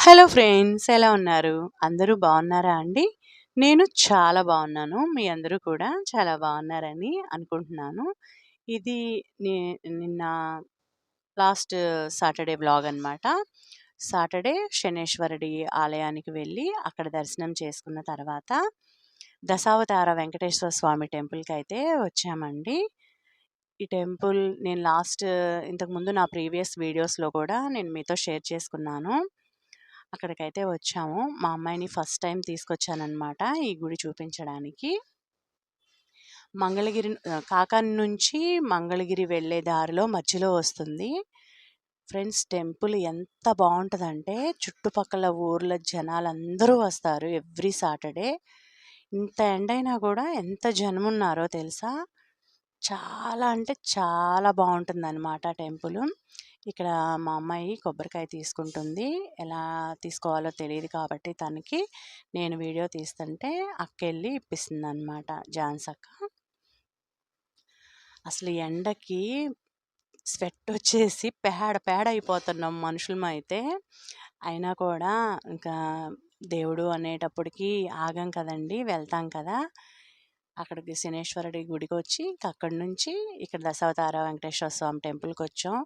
Hello friends ఎలా ఉన్నారు? అందరూ బాగున్నారా అండి? నేను చాలా బాగున్నాను. మీ అందరూ కూడా చాలా బాగున్నారని అనుకుంటున్నాను. ఇది నిన్న లాస్ట్ సాటర్డే బ్లాగ్ అనమాట సాటర్డే శనేశ్వరుడి ఆలయానికి వెళ్ళి అక్కడ దర్శనం చేసుకున్న తర్వాత దశావతార వెంకటేశ్వర స్వామి టెంపుల్కి అయితే వచ్చామండి. ఈ టెంపుల్ నేను లాస్ట్ ఇంతకుముందు నా ప్రీవియస్ వీడియోస్లో కూడా నేను మీతో షేర్ చేసుకున్నాను. అక్కడికైతే వచ్చాము. మా అమ్మాయిని ఫస్ట్ టైం తీసుకొచ్చానమాట ఈ గుడి చూపించడానికి. మంగళగిరి ఆ, కాకాని నుంచి మంగళగిరి వెళ్ళే దారిలో మధ్యలో వస్తుంది. ఫ్రెండ్స్ టెంపుల్ ఎంత బాగుంటుందంటే చుట్టుపక్కల ఊర్ల జనాలందరూ వస్తారు ఎవ్రీ సాటర్డే. ఇంత ఎండైనా కూడా ఎంత జనమున్నారో తెలుసా? చాలా అంటే చాలా బాగుంటుందన్నమాట టెంపుల్. ఇక్కడ మా అమ్మాయి కొబ్బరికాయ తీసుకుంటుంది. ఎలా తీసుకోవాలో తెలియదు కాబట్టి తనకి నేను వీడియో తీస్తుంటే అక్క వెళ్ళి ఇప్పిస్తుంది అనమాట జాన్స్ అక్క. అసలు ఎండకి స్వెట్ వచ్చేసి పేడ పేడ అయిపోతున్నాం మనుషులం అయితే. అయినా కూడా ఇంకా దేవుడు అనేటప్పటికి ఆగం కదండి వెళ్తాం కదా. అక్కడికి శనేశ్వరుడి గుడికి వచ్చి ఇంకా అక్కడి నుంచి ఇక్కడ దశావతార వెంకటేశ్వర స్వామి టెంపుల్కి వచ్చాం.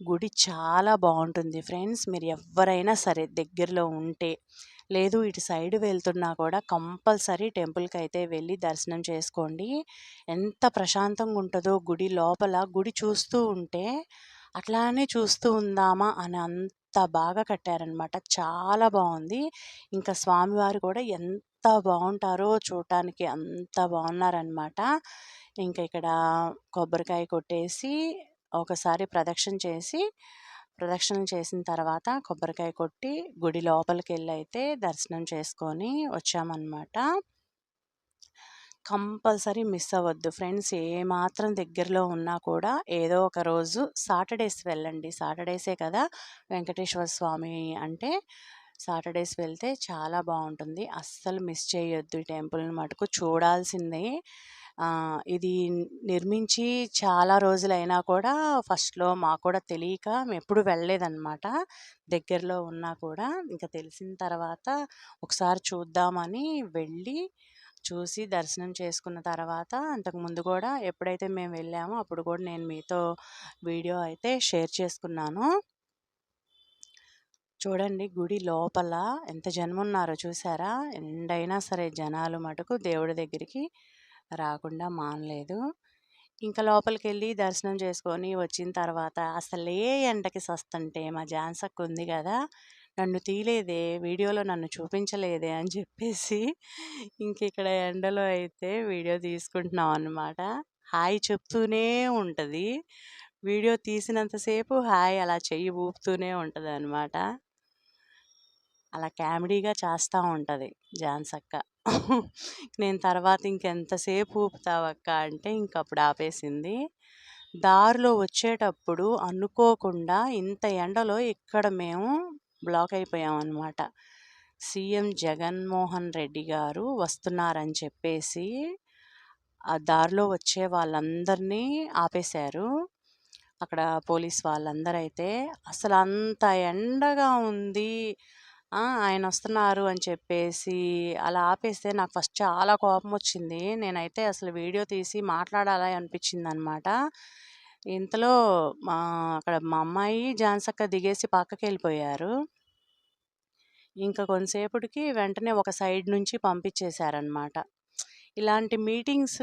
గుడి చాలా బాగుంటుంది ఫ్రెండ్స్. మీరు ఎవరైనా సరే దగ్గరలో ఉంటే లేదు ఇటు సైడ్ వెళ్తున్నా కూడా కంపల్సరీ టెంపుల్కి అయితే వెళ్ళి దర్శనం చేసుకోండి. ఎంత ప్రశాంతంగా ఉంటుందో గుడి లోపల గుడి చూస్తూ ఉంటే అట్లానే చూస్తూ ఉందామా అని అంత బాగా కట్టారనమాట చాలా బాగుంది. ఇంకా స్వామివారు కూడా ఎంత ఎంత బాగుంటారో చూడటానికి అంత బాగున్నారనమాట ఇంకా ఇక్కడ కొబ్బరికాయ కొట్టేసి ఒకసారి ప్రదక్షిణ చేసి ప్రదక్షిణ చేసిన తర్వాత కొబ్బరికాయ కొట్టి గుడి లోపలికి వెళ్ళి అయితే దర్శనం చేసుకొని వచ్చామన్నమాట కంపల్సరీ మిస్ అవ్వద్దు. ఫ్రెండ్స్ ఏ మాత్రం దగ్గరలో ఉన్నా కూడా ఏదో ఒక రోజు సాటర్డేస్ వెళ్ళండి. సాటర్డేసే కదా వెంకటేశ్వర స్వామి అంటే సాటర్డేస్ వెళ్తే చాలా బాగుంటుంది. అస్సలు మిస్ చేయొద్దు ఈ టెంపుల్ని మటుకు చూడాల్సిందే. ఇది నిర్మించి చాలా రోజులైనా కూడా ఫస్ట్లో మాకు కూడా తెలియక మేము ఎప్పుడు వెళ్ళలేదన్నమాట. దగ్గరలో ఉన్నా కూడా ఇంకా తెలిసిన తర్వాత ఒకసారి చూద్దామని వెళ్ళి చూసి దర్శనం చేసుకున్న తర్వాత అంతకు ముందు కూడా ఎప్పుడైతే మేము వెళ్ళామో అప్పుడు కూడా నేను మీతో వీడియో అయితే షేర్ చేసుకున్నాను. చూడండి గుడి లోపల ఎంత జనం ఉన్నారో చూసారా? ఎండైనా సరే జనాలు మటుకు దేవుడి దగ్గరికి రాకుండా మానలేదు. ఇంకా లోపలికి వెళ్ళి దర్శనం చేసుకొని వచ్చిన తర్వాత అసలే ఎండకి సస్తంటే మా జాన్సక్ ఉంది కదా నన్ను తీయలేదే వీడియోలో నన్ను చూపించలేదే అని చెప్పేసి ఇంక ఇక్కడ ఎండలో అయితే వీడియో తీసుకుంటున్నాం అన్నమాట. హాయ్ చెప్తూనే ఉంటుంది. వీడియో తీసినంతసేపు హాయ్ అలా చెయ్యి ఊపుతూనే ఉంటుంది అనమాట అలా కామెడీగా చేస్తూ ఉంటుంది జాన్సక్క నేను తర్వాత ఇంకెంతసేపు ఊపుతావక్క అంటే ఇంకప్పుడు ఆపేసింది. దారిలో వచ్చేటప్పుడు అనుకోకుండా ఇంత ఎండలో ఇక్కడ మేము బ్లాక్ అయిపోయామన్నమాట సీఎం జగన్మోహన్ రెడ్డి గారు వస్తున్నారని చెప్పేసి ఆ దారిలో వచ్చే వాళ్ళందరినీ ఆపేశారు. అక్కడ పోలీస్ వాళ్ళందరైతే అసలు అంత ఎండగా ఉంది. ఆ, ఆయన వస్తున్నారు అని చెప్పేసి అలా ఆపేస్తే నాకు ఫస్ట్ చాలా కోపం వచ్చింది. నేనైతే అసలు వీడియో తీసి మాట్లాడాలి అనిపించింది అనమాట ఇంతలో మా అక్కడ మా అమ్మాయి జాన్సక్క దిగేసి పక్కకి వెళ్ళిపోయారు. ఇంకా కొంతసేపటికి వెంటనే ఒక సైడ్ నుంచి పంపించేశారనమాట. ఇలాంటి మీటింగ్స్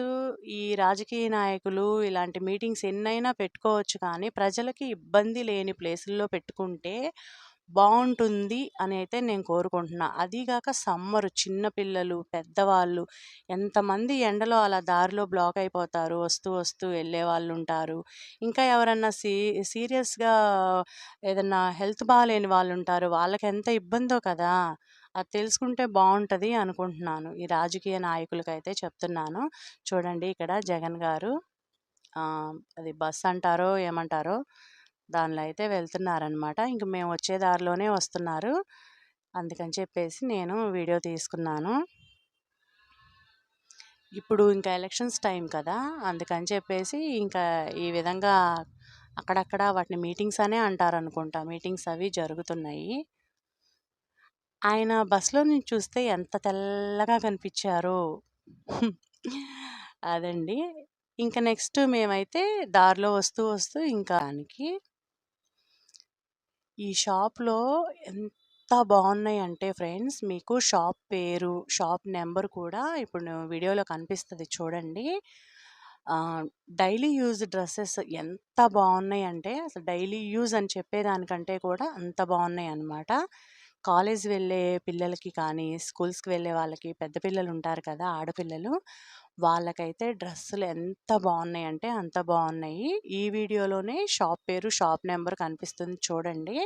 ఈ రాజకీయ నాయకులు ఇలాంటి మీటింగ్స్ ఎన్నైనా పెట్టుకోవచ్చు కానీ ప్రజలకి ఇబ్బంది లేని ప్లేసుల్లో పెట్టుకుంటే బాగుంటుంది అని అయితే నేను కోరుకుంటున్నా. అదీగాక సమ్మరు చిన్నపిల్లలు పెద్దవాళ్ళు ఎంతమంది ఎండలో అలా దారిలో బ్లాక్ అయిపోతారు వస్తూ వస్తూ వెళ్ళే వాళ్ళు ఉంటారు ఇంకా ఎవరన్నా సీ సీరియస్గా ఏదన్నా హెల్త్ బాగాలేని వాళ్ళు ఉంటారు వాళ్ళకి ఎంత ఇబ్బందో కదా! అది తెలుసుకుంటే బాగుంటుంది అనుకుంటున్నాను. ఈ రాజకీయ నాయకులకైతే చెప్తున్నాను. చూడండి ఇక్కడ జగన్ గారు అది బస్ అంటారో ఏమంటారో దానిలో అయితే వెళ్తున్నారనమాట ఇంక మేము వచ్చే దారిలోనే వస్తున్నారు. అందుకని చెప్పేసి నేను వీడియో తీసుకున్నాను. ఇప్పుడు ఇంకా ఎలక్షన్స్ టైం కదా. అందుకని చెప్పేసి ఇంకా ఈ విధంగా అక్కడక్కడ వాటిని మీటింగ్స్ అనే అంటారు అనుకుంటా మీటింగ్స్ అవి జరుగుతున్నాయి. ఆయన బస్సులో నుంచి చూస్తే ఎంత తెల్లగా కనిపించారు. అదండి. ఇంక నెక్స్ట్ మేమైతే దారిలో వస్తూ, వస్తూ ఇంకా దానికి ఈ షాప్‌లో ఎంత బావున్నాయంటే ఫ్రెండ్స్ మీకు షాప్ పేరు, షాప్ నెంబర్ కూడా ఇప్పుడు వీడియోలో కనిపిస్తుంది చూడండి. డైలీ యూజ్ డ్రెస్సెస్ ఎంత బావున్నాయంటే అసలు డైలీ యూజ్ అని చెప్పేదానికంటే కూడా అంత బాగున్నాయి అన్నమాట కాలేజ్ వెళ్ళే పిల్లలకి కానీ, స్కూల్స్‌కి వెళ్ళే వాళ్ళకి పెద్ద పిల్లలు ఉంటారు కదా! ఆడపిల్లలు. వాళ్ళకైతే డ్రెస్సులు ఎంత బాగున్నాయి అంటే అంత బాగున్నాయి ఈ వీడియోలోనే షాప్ పేరు, షాప్ నెంబర్ కనిపిస్తుంది చూడండి.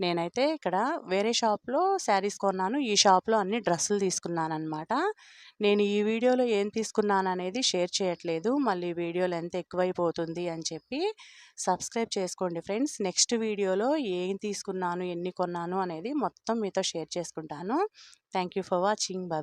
నేనైతే ఇక్కడ వేరే షాప్‌లో శారీస్ కొన్నాను. ఈ షాప్‌లో అన్ని డ్రెస్సులు తీసుకున్నానమాట నేను ఈ వీడియోలో ఏం తీసుకున్నాను అనేది షేర్ చేయట్లేదు. మళ్ళీ వీడియో లెంత్ ఎక్కువైపోతుంది అని చెప్పి సబ్స్క్రైబ్ చేసుకోండి ఫ్రెండ్స్. నెక్స్ట్ వీడియోలో ఏం తీసుకున్నాను, ఎన్ని కొన్నాను అనేది మొత్తం మీతో షేర్ చేసుకుంటాను. Thank you for watching. Bye